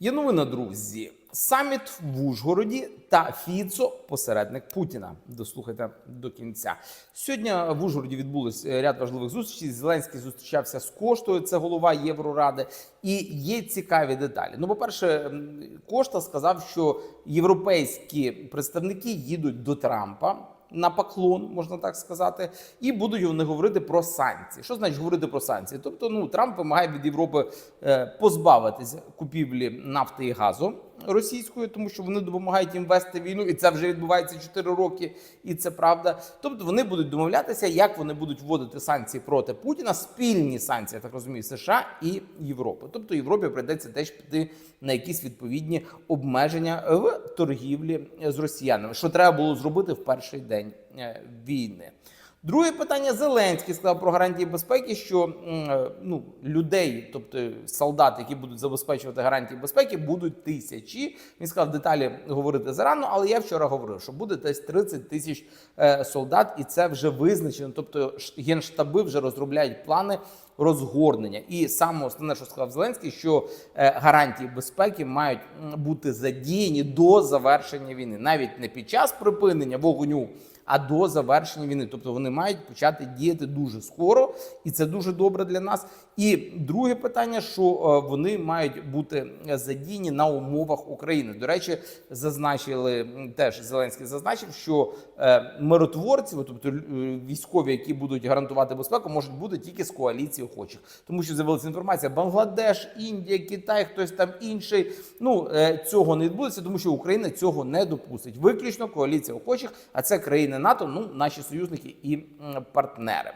Є новина, друзі. Саміт в Ужгороді та Фіцо посередник Путіна. Дослухайте до кінця. Сьогодні в Ужгороді відбулось е, ряд важливих зустрічей. Зеленський зустрічався з Коштою, це голова Євроради. І є цікаві деталі. Ну, по-перше, Кошта сказав, що європейські представники їдуть до Трампа. На поклон, можна так сказати, і будуть вони говорити про санкції. Що значить говорити про санкції? Тобто, ну Трамп вимагає від Європи е, позбавитися купівлі нафти і газу російської, тому що вони допомагають їм вести війну, і це вже відбувається 4 роки, і це правда. Тобто вони будуть домовлятися, як вони будуть вводити санкції проти Путіна, спільні санкції, я так розумію, США і Європи. Тобто Європі прийдеться теж піти на якісь відповідні обмеження в торгівлі з росіянами, що треба було зробити в перший день е, війни. Друге питання Зеленський сказав про гарантії безпеки, що е, ну людей, тобто солдат, які будуть забезпечувати гарантії безпеки, будуть тисячі. Він сказав деталі говорити зарано, але я вчора говорив, що буде десь 30 тисяч е, солдат, і це вже визначено. Тобто генштаби вже розробляють плани розгорнення. І саме основне, що сказав Зеленський, що е, гарантії безпеки мають бути задіяні до завершення війни, навіть не під час припинення вогню а до завершення війни. Тобто вони мають почати діяти дуже скоро, і це дуже добре для нас. І друге питання, що е, вони мають бути задіяні на умовах України. До речі, зазначили теж Зеленський зазначив, що е, миротворці, тобто е, військові, які будуть гарантувати безпеку, можуть бути тільки з коаліції охочих, тому що з'явилася інформація: Бангладеш, Індія, Китай, хтось там інший. Ну е, цього не відбудеться, тому що Україна цього не допустить. Виключно коаліція охочих, а це країни НАТО, ну наші союзники і партнери.